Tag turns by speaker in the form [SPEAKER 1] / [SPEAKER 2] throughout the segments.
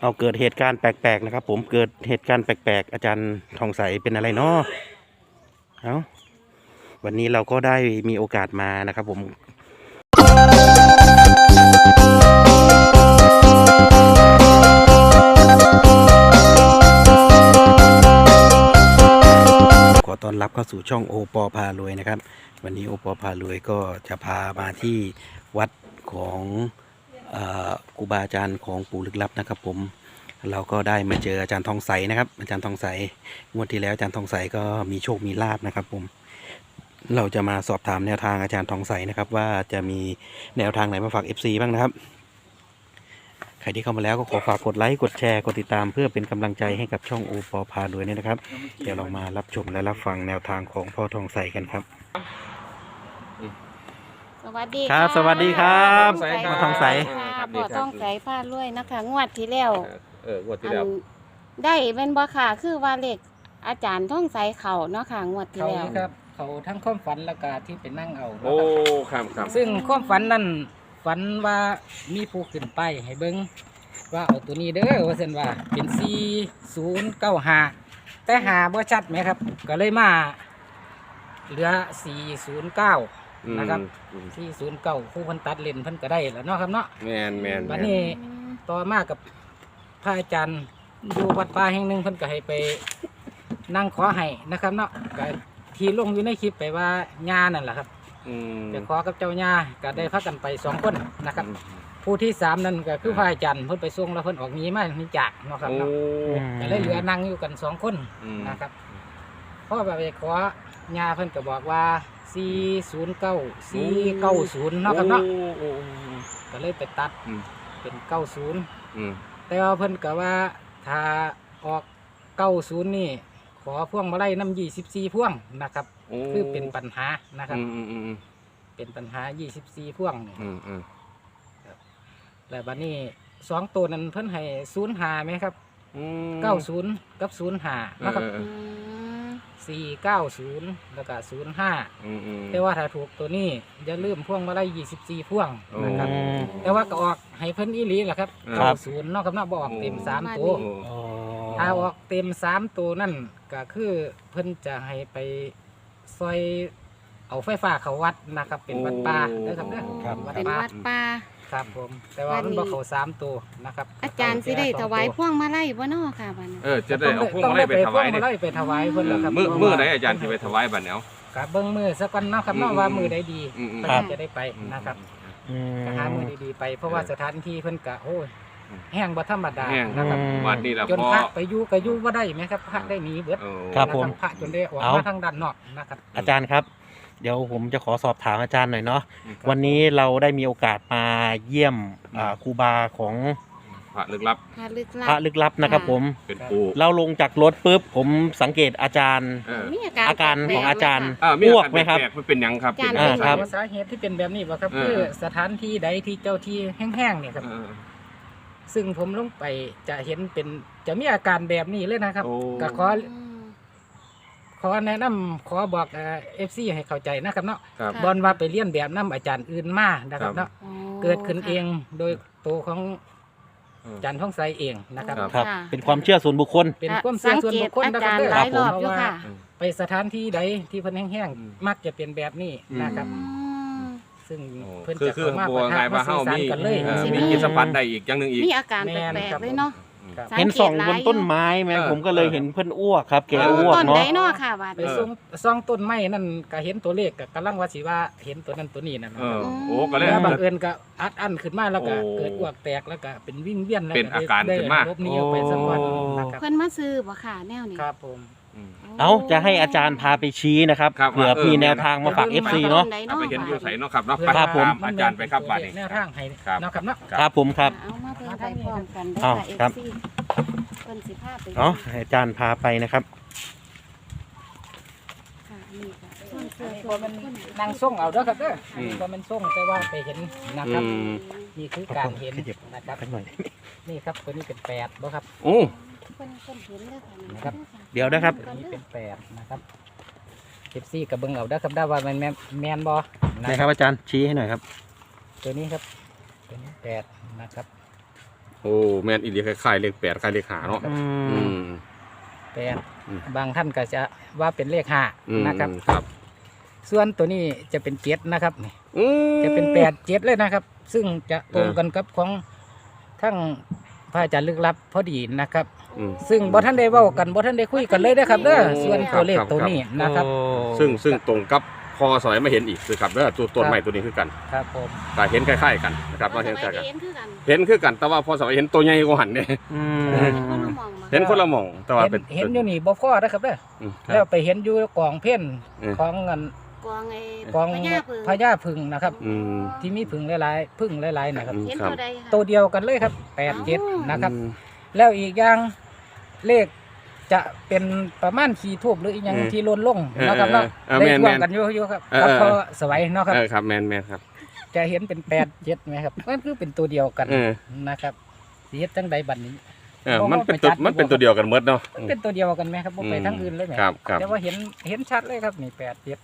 [SPEAKER 1] เอาเกิดเหตุการณ์แปลกๆนะครับ ผมเกิดเหตุการณ์แปลกๆ อาจารย์ทองใสเป็นอะไรเนาะเอาวันนี้เราก็ได้มีโอกาสมานะครับผมขอต้อนรับเข้าสู่ช่องโอปอพารวยนะครับ วันนี้โอปอพารวยก็จะพามาที่วัดของ ครูบาอาจารย์ของปู่ลึกลับนะครับ ผมเราก็ได้มาเจออาจารย์ทองใสนะครับ อาจารย์ทองใสงวดที่แล้วอาจารย์ทองใสก็มีโชคมีลาบนะครับผมเราจะมาสอบถามแนวทางอาจารย์ทองใสนะครับ ว่าจะมีแนวทางไหนมาฝาก FC บ้างนะครับ ใครที่เข้ามาแล้วก็ขอฝากกดไลค์กดแชร์กดติดตามเพื่อเป็นกำลังใจให้กับช่องโอปอพารวยเนี่ยนะครับ เดี๋ยวเรามารับชมและรับฟังแนวทางของพ่อทองใสกันครับ
[SPEAKER 2] สวัสดี
[SPEAKER 1] ครับะสวัสดีครับ
[SPEAKER 2] พ่
[SPEAKER 1] พ่อทองใส
[SPEAKER 2] ค่ะ
[SPEAKER 3] ครับ
[SPEAKER 2] พ่อทองใสพาด้วยนะคะ งวดที่แล้ว
[SPEAKER 3] เอองวดที่
[SPEAKER 2] อั
[SPEAKER 3] แล้ว
[SPEAKER 2] นได้เป็นบ่ค่ะคือว่าเลขอาจารย์ทองใสเขาเนาะค่ะ งวดที่
[SPEAKER 4] เขา
[SPEAKER 2] แล้ว
[SPEAKER 4] ครับ เขาทั้งความฝันแล้วก็ที่เป็นนั่งเอา
[SPEAKER 3] โอ้
[SPEAKER 4] นะครับ
[SPEAKER 3] ครับครับ
[SPEAKER 4] ซึ่งความฝันนั้นฝันว่ามีผู้ขึ้นไปให้เบิ้งว่าเอาตัวนี้เด้อว่าเส้นว่าเป็นสี่ศูนย์เก้าหาแต่หาบ่ชัดไหมครับ ก็เลยมาเหลือสี่ศูนย์เก้า นะครับ
[SPEAKER 3] อืม
[SPEAKER 4] สี่ศูนย์เก้าผู้เพันตัดเลนเพิ่นก็ได้แล้วเนาะครับเนาะ
[SPEAKER 3] แมนแมน
[SPEAKER 4] บัด
[SPEAKER 3] แม่
[SPEAKER 4] นี้ต่อมากับพระอาจารย์อยู่วัดป่าแห่งหนึ่งเพิ่นก็ให้ไปนั่งขอให้นะครับเนาะก็ที่ลงอยู่ในคลิปไปว่าญานั่นแหละครับ
[SPEAKER 3] อืม
[SPEAKER 4] ไปขอกับเจ้าญาก็ได้พักกันไปสองคนนะครับ ผู้ที่สามนั่นก็คือพระอาจารย์เพิ่นไปส่งแล้วเพิ่นออกหนี้มาหนีจากเนาะครับ
[SPEAKER 3] โอ้
[SPEAKER 4] เนาะก็เลยเหลือนั่งอยู่กันสองคน
[SPEAKER 3] อืม
[SPEAKER 4] นะครับพ่อไปขอญาเพิ่นก็บอกว่า 409 490เนาะครับเนาะ
[SPEAKER 3] โอ้โอ้โอ้
[SPEAKER 4] ก็เลยไปตัด
[SPEAKER 3] อืม
[SPEAKER 4] เป็น90
[SPEAKER 3] อืม
[SPEAKER 4] แต่ว่าเพิ่นก็ว่าถ้าออกเก้าศูนย์นี่ ขอพ่วงมาไล่น้ำยี่สิบสี่พ่วงนะครับ
[SPEAKER 3] โอ้
[SPEAKER 4] คือเป็นปัญหานะครับ
[SPEAKER 3] อืมอืมอืม
[SPEAKER 4] เป็นปัญหายี่สิบสี่พ่วงนี่
[SPEAKER 3] อืมอืม
[SPEAKER 4] แล้วบัดนี้สองตัวนั้นเพิ่นให้ศูนย์หาไหมครับ
[SPEAKER 3] อืม
[SPEAKER 4] เก้าศูนย์กับศูนย์หานะครับ
[SPEAKER 3] เออเอ
[SPEAKER 2] อื
[SPEAKER 3] อ
[SPEAKER 2] ม
[SPEAKER 4] สี่เก้าศูนย์แล้วก็ศูนย์ห้า
[SPEAKER 3] อืมอืม
[SPEAKER 4] แต่ว่าถ้าถูกตัวนี้อย่าลืมพ่วงมาไล่ยี่สิบสี่พ่วง
[SPEAKER 3] โอ้
[SPEAKER 4] นะครับแต่ว่าก็ออกให้เพิ่นอีหลีแหละครับ
[SPEAKER 3] ครั
[SPEAKER 4] เก้า
[SPEAKER 3] บ
[SPEAKER 4] ศูนย์เนาะครับเนาะบออกเต็ม
[SPEAKER 3] โอ้
[SPEAKER 4] สามตัว
[SPEAKER 3] โอ้
[SPEAKER 1] อ๋อ
[SPEAKER 4] ถ้าออกเต็มสามตัวนั่นก็คือเพิ่นจะให้ไปซอยเอาไฟฟ้าเขาวัดนะครับ เป็นวัดป่าเด้อครับเด้อ
[SPEAKER 2] โอ้
[SPEAKER 4] วัด
[SPEAKER 2] เป็น
[SPEAKER 4] ป่า
[SPEAKER 2] วัดป่า
[SPEAKER 4] ครับผม แต่ว่ามันบ่เขาสามตัวนะครับ
[SPEAKER 2] อาจารย์สิได้ถวายพวงมาลัยบ่เนาะค่ะบัดนี้
[SPEAKER 3] เออจะได้เอาพวง
[SPEAKER 4] ต้อง
[SPEAKER 3] มาลัยไปถวาย
[SPEAKER 4] พวง
[SPEAKER 3] เนี่ย
[SPEAKER 4] มาลัยไปถวายเพิ่นแล้วครับ
[SPEAKER 3] มือ
[SPEAKER 4] เพราะ
[SPEAKER 3] มือ
[SPEAKER 4] ว่า
[SPEAKER 3] ไหนอาจารย์ที่ไปถวายบัตรเนาะ
[SPEAKER 4] ครับเบิ่งมือสักวันเนาะครับเนาะ
[SPEAKER 3] อืม
[SPEAKER 4] ว่ามือใดดี
[SPEAKER 3] อืมอืม
[SPEAKER 4] เพิ่นจะได้ไปนะครับ
[SPEAKER 1] อืม
[SPEAKER 4] ก็หามือดีๆไปเพราะว่าสถานที่เพิ่นก็โอ้ย
[SPEAKER 3] อืม
[SPEAKER 4] แห้งบ่ธรรมดา
[SPEAKER 3] แห้ง
[SPEAKER 4] นะครับ
[SPEAKER 3] วันนี้เรา
[SPEAKER 4] จน
[SPEAKER 3] พอ
[SPEAKER 4] พระไปอยู่ก็อยู่บ่ได้ไหมครับพระได้หนีเบิด
[SPEAKER 3] โอ้
[SPEAKER 1] ครับผม
[SPEAKER 4] นะพระจนได้ออก
[SPEAKER 1] เอา
[SPEAKER 4] มาทางด้านนอกนะครับ
[SPEAKER 1] อาจารย์ครับ เดี๋ยวผมจะขอสอบถามอาจารย์หน่อยเนาะ
[SPEAKER 4] ครับ
[SPEAKER 1] วันนี้เราได้มีโอกาสมาเยี่ยมอ่าครูบาของ
[SPEAKER 3] พระลึกลับ
[SPEAKER 2] พระลึกลั
[SPEAKER 1] พระ
[SPEAKER 2] บ
[SPEAKER 1] ลึกลับนะครับ ผม
[SPEAKER 3] เป็นปู่
[SPEAKER 1] เราลงจากรถปุ๊บผมสังเกตอาจารย์
[SPEAKER 3] เออ
[SPEAKER 2] มีอาการ
[SPEAKER 1] อาการ
[SPEAKER 2] แปล
[SPEAKER 1] ของ
[SPEAKER 2] ๆ
[SPEAKER 1] อาจารย์
[SPEAKER 2] ไหมคะ
[SPEAKER 3] อ่ามี
[SPEAKER 1] อ้ว
[SPEAKER 3] อากการ
[SPEAKER 1] ไหมครับ
[SPEAKER 3] แปลกๆมันเป็นหยังครับ
[SPEAKER 2] อาจารย์
[SPEAKER 3] เป็นหยัง
[SPEAKER 1] อ่าครับ
[SPEAKER 4] ว่าสาเหตุที่เป็นแบบนี้บ่ครับ
[SPEAKER 3] เออ
[SPEAKER 4] คือสถานที่ใดที่เจ้าที่แห้งๆเนี่ยครับ
[SPEAKER 3] เออ
[SPEAKER 4] ซึ่งผมลงไปจะเห็นเป็นจะมีอาการแบบนี้เลยนะครับ
[SPEAKER 3] โอ้
[SPEAKER 4] ก็ขอ
[SPEAKER 2] อืม
[SPEAKER 4] ขอแนะนำขอบอกเอฟซีให้เข้าใจนะครับเนาะ
[SPEAKER 3] ครับ
[SPEAKER 2] ค่ะ
[SPEAKER 4] บอลว่าไปเรียนแบบน้ำอาจารย์อื่นมานะครับ
[SPEAKER 3] ครับ
[SPEAKER 4] เนาะ
[SPEAKER 2] โอ้
[SPEAKER 4] เกิดขึ้นเอง
[SPEAKER 2] ค่ะ
[SPEAKER 4] โดยตัวของ
[SPEAKER 3] เออ
[SPEAKER 4] อาจารย์ท่องใสเองนะครับ
[SPEAKER 3] ครับ
[SPEAKER 1] ครับ
[SPEAKER 2] ค่ะ
[SPEAKER 1] เป็นความเชื่อส่วนบุคคล
[SPEAKER 4] เป็นความเชื่อส่วนบุคคล
[SPEAKER 2] สัง
[SPEAKER 4] นะ
[SPEAKER 2] เก
[SPEAKER 4] ค
[SPEAKER 2] ต
[SPEAKER 4] รับ
[SPEAKER 2] อาจารย์หลายรอบอยู่ค่ะ
[SPEAKER 4] ไปสถานที่ใดที่เพิ่นแห้งๆมักจะเป็นแบบนี้นะครับ
[SPEAKER 2] อืม
[SPEAKER 4] ซึ่ง
[SPEAKER 3] โอ้
[SPEAKER 4] เพิ่น
[SPEAKER 3] คือ
[SPEAKER 4] จะ
[SPEAKER 3] คือ
[SPEAKER 4] เข้ามา
[SPEAKER 3] บัว
[SPEAKER 4] ปะ
[SPEAKER 3] ไง
[SPEAKER 4] ทะ
[SPEAKER 3] ว่า
[SPEAKER 4] มา
[SPEAKER 3] เฮา
[SPEAKER 4] สื่อสาร
[SPEAKER 3] มี
[SPEAKER 4] กันเลย
[SPEAKER 3] เออ
[SPEAKER 2] สิ
[SPEAKER 3] มี
[SPEAKER 2] มี
[SPEAKER 3] จิตสัมผัสได้อีกอย่างหนึ่งอีก
[SPEAKER 2] มีอาการ
[SPEAKER 4] แม่น
[SPEAKER 2] แปลก
[SPEAKER 4] ครับ
[SPEAKER 2] ๆเลยเนาะ
[SPEAKER 4] ครับ
[SPEAKER 2] สัง
[SPEAKER 1] เห็น
[SPEAKER 2] เกต
[SPEAKER 1] ส่อง
[SPEAKER 2] หลาย
[SPEAKER 1] บนต้นไม้ไหม
[SPEAKER 3] เออ
[SPEAKER 1] ผมก็เลยเห็นเพื่อนอ้วกครับแก
[SPEAKER 2] เออ
[SPEAKER 1] อ้วก
[SPEAKER 2] ต้น
[SPEAKER 1] เนาะ
[SPEAKER 2] ไหนเนาะค่ะบาด
[SPEAKER 4] ไป
[SPEAKER 2] นี้
[SPEAKER 4] ส่งซ่องต้นไม้นั่นก็เห็นตัวเลขก็กำลังว่าสิว่าเห็นตัวนั้นตัวนี้นั่นนะ
[SPEAKER 3] เอ
[SPEAKER 4] ครับ
[SPEAKER 3] อโอ้ก็เลย
[SPEAKER 4] แล้วบังเอิญก็อัดอั้นขึ้นมาแล้วก็
[SPEAKER 3] โอ้
[SPEAKER 4] เกิดอ้วกแตกแล้วก็เป็นวิ่งเวียนแล้ว
[SPEAKER 3] เป็นอาการ
[SPEAKER 4] ได้
[SPEAKER 3] ขึ้นมา
[SPEAKER 4] ลบหนี้ออกไปสักวันนะครับ
[SPEAKER 2] เพิ่นมาซื้อบ่ค่ะแนวนี้
[SPEAKER 4] ครับผม
[SPEAKER 3] อืม
[SPEAKER 1] เอาจะให้อาจารย์พาไปชี้นะครับ
[SPEAKER 3] ครับ
[SPEAKER 1] เผื่อ
[SPEAKER 3] ว่าเออ
[SPEAKER 1] มีแนวทางมาฝาก
[SPEAKER 4] เออ
[SPEAKER 1] FC เนาะ
[SPEAKER 2] ไหน
[SPEAKER 3] เอา
[SPEAKER 2] เนาะ
[SPEAKER 3] ไปเห็นอยู่ใส่เนาะครับเนาะ
[SPEAKER 4] เพื่
[SPEAKER 3] ไป
[SPEAKER 1] ครับผม
[SPEAKER 3] ตามอาจารย์ไปครับบัตรนี้
[SPEAKER 4] แนวทางให้
[SPEAKER 3] ครับ
[SPEAKER 4] เนาะครับเนาะ
[SPEAKER 1] ครับผมครับ
[SPEAKER 2] เอามา เพิ่นได้พร้อมกันได้
[SPEAKER 1] เอา
[SPEAKER 2] ค่ะ
[SPEAKER 1] ครับ
[SPEAKER 2] FC เพิ่นสิพาไป
[SPEAKER 1] เนาะให้อาจารย์พาไปนะครับ
[SPEAKER 2] ค่ะนี่ค่ะส่วนเสื้อ
[SPEAKER 4] พอมันนางส่งเอาเด้อครับเด้อ
[SPEAKER 3] อืม
[SPEAKER 4] พอมันส่งแต่ว่าไปเห็นนะครับ
[SPEAKER 3] อืม
[SPEAKER 4] นี่คือการเห็นนะครับ
[SPEAKER 1] สักหน่อย
[SPEAKER 4] นี่ครับตัวนี้เป็นแปดบ่ครับ
[SPEAKER 3] โอ้
[SPEAKER 2] เพิ่นเพิ่นเห็นเด้อค่ะนี่
[SPEAKER 4] ครับ
[SPEAKER 1] เดี๋ยวนะครับ
[SPEAKER 4] ตัวนี้เป็นแปดนะครับเอฟซีกับเบิ้งเอาได้อครับได้ว่ามันแมนแมนบอนะ
[SPEAKER 1] นะครับอาจารย์ชี้ให้หน่อยครับ
[SPEAKER 4] ตัวนี้ครับตัวนี้แปดนะครับ
[SPEAKER 3] โอ้แม่นอีหลีคล้ายๆเลขแปดคล้ายเลขหาเนาะ
[SPEAKER 1] อื
[SPEAKER 3] อื
[SPEAKER 1] ม
[SPEAKER 3] ม
[SPEAKER 4] แปด
[SPEAKER 3] อืม
[SPEAKER 4] บางท่านก็จะว่าเป็นเลขห้า
[SPEAKER 3] อืม
[SPEAKER 4] นะครับ
[SPEAKER 3] ครับ
[SPEAKER 4] ส่วนตัวนี้จะเป็นเจ็ดนะครับนี่
[SPEAKER 3] อืม
[SPEAKER 4] จะเป็นแปดเจ็ดเลยนะครับ ซึ่งจะตรงกันกับของทั้งพระอาจารย์ลึกลับพอดีนะครับ
[SPEAKER 3] อืม
[SPEAKER 4] ซึ่งบ่ท่านได้เว้ากันบ่ท่านได้คุยกันเลยนะครับเด้อส่วนตัวเลขตัวนี้นะครับ
[SPEAKER 1] โอ้
[SPEAKER 3] ซึ่งซึ่งตรงกับ พอสมัยมาเห็นอีกคือครับเด้อตัวต้น
[SPEAKER 4] ครับ
[SPEAKER 3] ใหม่ตัวนี้คือกัน
[SPEAKER 4] ครับผม
[SPEAKER 3] ก็เห็นคล้ายๆกันนะครับ
[SPEAKER 2] ว่า
[SPEAKER 3] ว่าเห็นคล้ายกัน
[SPEAKER 2] เห็นคือกัน
[SPEAKER 3] เห็นคือกันแต่ว่าพอสมัยเห็นตัวใหญ่กว่าหันเนี่ย
[SPEAKER 1] อื
[SPEAKER 2] เห็น
[SPEAKER 1] ม
[SPEAKER 2] คนละมองมา
[SPEAKER 3] เห็นคนละหม่องแต่ว่า
[SPEAKER 4] เห็น
[SPEAKER 3] เป็น
[SPEAKER 4] เห็นอยู่นี่บ่พอนะครับเด้อ
[SPEAKER 3] อืม
[SPEAKER 4] แล้วไปเห็นอยู่กองเพ่น
[SPEAKER 3] อืม
[SPEAKER 4] ของเงิน
[SPEAKER 2] กวางไอ้
[SPEAKER 4] กอง
[SPEAKER 2] พญาพึ่ง
[SPEAKER 4] พญาพึ่งนะครับ
[SPEAKER 3] อืม
[SPEAKER 4] ที่มีพึ่งหลายๆพึ่งหลายๆนะครับ
[SPEAKER 3] อืม
[SPEAKER 2] เห็น
[SPEAKER 3] ครับ
[SPEAKER 2] ตัวใดค่ะ
[SPEAKER 4] ตัวเดียวกันเลยครับแปดเจ็ดนะครับ
[SPEAKER 3] อืม
[SPEAKER 4] แล้วอีกอย่างเลข จะเป็นประมาณขีทูบหรืออีกอย่าง
[SPEAKER 3] อืม
[SPEAKER 4] ที่ลนลง
[SPEAKER 3] เออ
[SPEAKER 4] นะครับเนาะ
[SPEAKER 3] เออ
[SPEAKER 4] ได้
[SPEAKER 3] แม่น
[SPEAKER 4] ร่วม
[SPEAKER 3] แม่น
[SPEAKER 4] กันอยู่อยู่ครับ
[SPEAKER 3] เออ
[SPEAKER 4] ครับ
[SPEAKER 3] เออ
[SPEAKER 4] พอสวัยเนาะครับ
[SPEAKER 3] เออครับแมนแมนครับ
[SPEAKER 4] จะเห็นเป็นแปดเจ็ดไหมครับมันคือเป็นตัวเดียวกัน
[SPEAKER 3] เออ
[SPEAKER 4] นะครับสีเฮ็ดจังใดบัดนี้
[SPEAKER 3] เออมันเป็นตัวมันเป็นตัวเดียวกันหมดเนาะ
[SPEAKER 4] มันเป็นตัวเดียวกันไหมครับบ่ไปทั้งอื่นเลยไหม
[SPEAKER 3] ครับครับ
[SPEAKER 4] แต่ว่าเห็นเห็นชัดเลยครับนี่แปดเจ็ด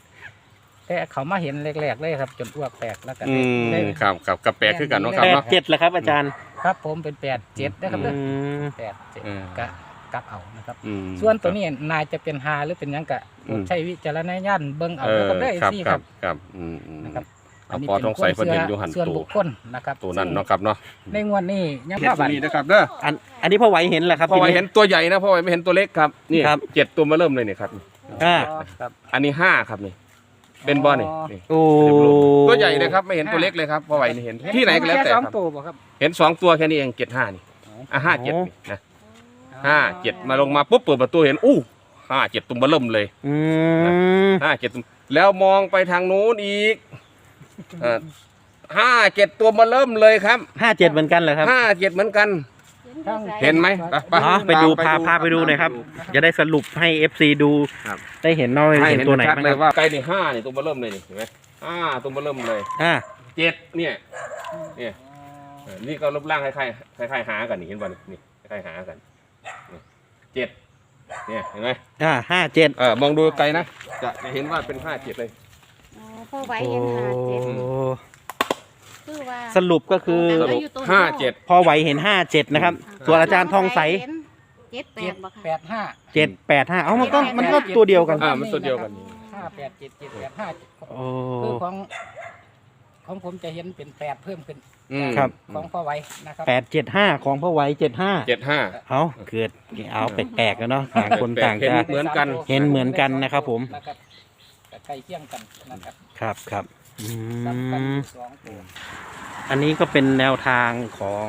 [SPEAKER 4] แต่เขามาเห็นแรกๆเลยครับ จนอ้วกแตกแล้วก็
[SPEAKER 3] อื
[SPEAKER 4] ได้
[SPEAKER 3] ม
[SPEAKER 4] ได้
[SPEAKER 3] ครับครับกับแปลกคือกันเนาะครั
[SPEAKER 1] แป
[SPEAKER 3] บ
[SPEAKER 1] ด
[SPEAKER 3] เนาะ
[SPEAKER 1] เจ็ดเหรอครับอาจารย์
[SPEAKER 4] ครับผมเป็นแปดเจ็ดนะครับเด้อ
[SPEAKER 1] อืม
[SPEAKER 4] แปดเจ็ด
[SPEAKER 3] เออ
[SPEAKER 4] กะ กลับเอานะครับ
[SPEAKER 3] อืม
[SPEAKER 4] ส่วนตัวนี้นายจะเป็นฮาหรือเป็นหยังกะโปรด
[SPEAKER 3] อืม
[SPEAKER 4] ใช้วิจารณญาณเบิ่งเอา
[SPEAKER 3] เออ
[SPEAKER 4] นะครับได้
[SPEAKER 3] ครับ
[SPEAKER 4] สี่
[SPEAKER 3] ค
[SPEAKER 4] ค
[SPEAKER 3] รั
[SPEAKER 4] รั
[SPEAKER 3] บบครับอืมอืม
[SPEAKER 4] นะครับ
[SPEAKER 3] เอาพอต้องใส่ประเด็นอยู่หัน
[SPEAKER 4] ส่วน
[SPEAKER 3] ตัว
[SPEAKER 4] บุคคลนะครับ
[SPEAKER 3] ตัวนั้นเนาะครับเนาะ
[SPEAKER 4] ในงวดนี้ยัง
[SPEAKER 3] เห็น
[SPEAKER 4] ภาพ
[SPEAKER 3] ตัว
[SPEAKER 4] บัตร
[SPEAKER 3] นี้นะครับเด้อ
[SPEAKER 1] อันอันนี้พ่อไหวเห็นแหละครับ
[SPEAKER 3] พ่อไว้
[SPEAKER 1] ที
[SPEAKER 3] เห็นตัวใหญ่นะพ่อไว้ไม่เห็นตัวเล็กครับนี่
[SPEAKER 1] ครับ
[SPEAKER 3] เจ็ดตัวมาเริ่มเลยนี่ครับ
[SPEAKER 1] อ่า
[SPEAKER 4] ครับ
[SPEAKER 3] อันนี้ห้าครับนี่เป็นบอลนี่นี่
[SPEAKER 1] โอ้
[SPEAKER 3] ตัวใหญ่เลยครับไม่เห็นตัวเล็กเลยครับพ่อไว้นี่เห็นที่ไหนก็แล้วแต่
[SPEAKER 4] ค่
[SPEAKER 3] ค
[SPEAKER 4] ส
[SPEAKER 3] รั
[SPEAKER 4] อง
[SPEAKER 3] บ
[SPEAKER 4] ตัวบ่ครับ
[SPEAKER 3] เห็นสองตัวแค่นี้เองเจ็ดห้านี่อะห้าเจ็ดนี่นะ ห้าเจ็ดมาลงมาปุ๊บเปิดประตูเห็นอู้ห้าเจ็ดตัวมาเริ่มเลย
[SPEAKER 1] อืม
[SPEAKER 3] ห้าเจ็ดตัวแล้วมองไปทางนู้นอีกห้าเจ็ดตัวมาเริ่มเลยครับ
[SPEAKER 1] ห้าเจ็ดเหมือนกันเหรอครับ
[SPEAKER 3] ห้าเจ็ดเหมือนกัน
[SPEAKER 2] เห็น
[SPEAKER 3] เห็นไหมไปไป
[SPEAKER 1] อ๋อไปดู
[SPEAKER 3] ตาม
[SPEAKER 1] พา
[SPEAKER 3] ไปดู
[SPEAKER 1] พาไปดูหน่อยครับ จะได้สรุปให้ FC ดู
[SPEAKER 3] ครับ
[SPEAKER 1] ได้เห็นเน้อย
[SPEAKER 3] ให้
[SPEAKER 1] เห็น
[SPEAKER 3] เห็น
[SPEAKER 1] ตัวไหน
[SPEAKER 3] ชัด
[SPEAKER 1] บ้าง
[SPEAKER 3] เล
[SPEAKER 1] ค
[SPEAKER 3] ย
[SPEAKER 1] รับ
[SPEAKER 3] ว่าไก่นี่ห้านี่ตัวมาเริ่มเลยนี่เห็นไหมห้าตัวมาเริ่มเลย
[SPEAKER 1] อ่า
[SPEAKER 3] เจ็ดเนี่ยเนี่ยเออนี่ก็รูปร่างคล้ายๆคล้ายๆหากันนี่เห็นป่ะนี่นี่คล้ายๆหากันนี่ เจ็ดเนี่ยเห็นไหม
[SPEAKER 1] อ่าห้าเจ็ด
[SPEAKER 3] เออมองดูไกลนะจะจะเห็นว่าเป็นห้าเจ็ดเลย
[SPEAKER 2] อ๋อพ่อไว้เห็นหาเจ็ด
[SPEAKER 1] โอ้
[SPEAKER 2] คือว่า
[SPEAKER 1] สรุปก็คือ
[SPEAKER 2] ตรงกันแล้วอยู่ตรง
[SPEAKER 3] ห้าเจ็ด
[SPEAKER 1] พ่อไหวเห็นห้าเจ็ดนะครับ ส่วนอาจารย์ทองใส
[SPEAKER 2] เห็นเจ็ดแป
[SPEAKER 4] เจ็
[SPEAKER 2] ด
[SPEAKER 4] ด
[SPEAKER 2] บ่
[SPEAKER 4] แป
[SPEAKER 2] ค่ะ
[SPEAKER 4] ดห้า
[SPEAKER 1] เจ็ดแปดห้าเอ้ามันก็
[SPEAKER 2] เจ็ดแปด
[SPEAKER 1] มันก็ตัวเดียวกัน
[SPEAKER 3] อ่ามันตัวเดียวกัน
[SPEAKER 4] ห้าแปดเจ็ดเจ็ดแปดห้า
[SPEAKER 1] โอ้
[SPEAKER 4] คือของ ของผมจะเห็นเป็นแปดเพิ่มขึ้น
[SPEAKER 3] อืม
[SPEAKER 1] ครับ
[SPEAKER 4] ของพ่อไว้นะครับ
[SPEAKER 1] แปดเจ็ดห้าของพ่อไหวเจ็ดห้า
[SPEAKER 3] เจ็ดห้า
[SPEAKER 1] เอาเกิดเอาแปลกๆกันเนาะต่างคนต่าง
[SPEAKER 3] เห็น
[SPEAKER 1] จะ
[SPEAKER 3] เหมือนกัน
[SPEAKER 1] เห็นเหมือนกันนะครับผม
[SPEAKER 4] นะครับก็ใกล้เคียงกันนะครับ
[SPEAKER 1] ครับครับอื
[SPEAKER 4] ซ้ำกัน
[SPEAKER 1] ม
[SPEAKER 4] อยู่สองตัว
[SPEAKER 1] อันนี้ก็เป็นแนวทางของ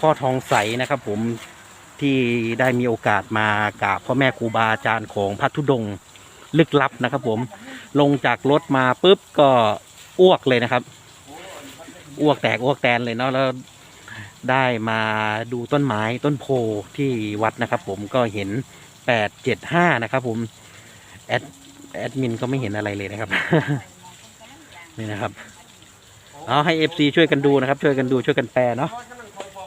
[SPEAKER 1] พ่อทองใสนะครับผมที่ได้มีโอกาสมากราบพ่อแม่ครูบาอาจารย์ของพัทธุดงค์ลึกลับนะครับผม ลงจากรถมาปุ๊บก็ อ้วกเลยนะครับ อ้วกแตกอ้วกแตนเลยเนาะแล้วได้มาดูต้นไม้ต้นโพที่วัดนะครับ ผมก็เห็นแปดเจ็ดห้านะครับผมแอดแอดมินก็ไม่เห็นอะไรเลยนะครับ นี่นะครับเอาให้ FC ช่วยกันดูนะครับ ช่วยกันดูช่วยกันแปลเนาะ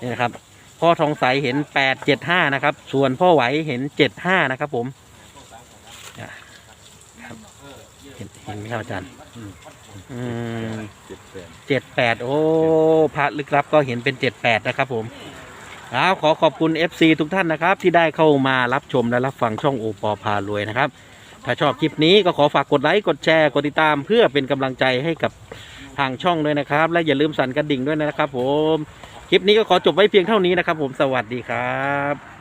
[SPEAKER 1] นี่นะครับ พ่อทองใสเห็นแปดเจ็ดห้านะครับ ส่วนพ่อไหวเห็นเจ็ดห้านะครับ ผมอะครับ เห็นเห็นไหมครับอาจารย์อืมเจ็ดแปดโอ้พระลึกลับก็เห็นเป็นเจ็ดแปดนะครับผมเอาขอขอบคุณ FC ทุกท่านนะครับ ที่ได้เข้ามารับชมและรับฟังช่องโอปอพารวยนะครับ ถ้าชอบคลิปนี้ก็ขอฝากกดไลค์กดแชร์กดติดตามเพื่อเป็นกำลังใจให้กับทางช่องด้วยนะครับ และอย่าลืมสั่นกระดิ่งด้วยนะครับ ผมคลิปนี้ก็ขอจบไว้เพียงเท่านี้นะครับ ผมสวัสดีครับ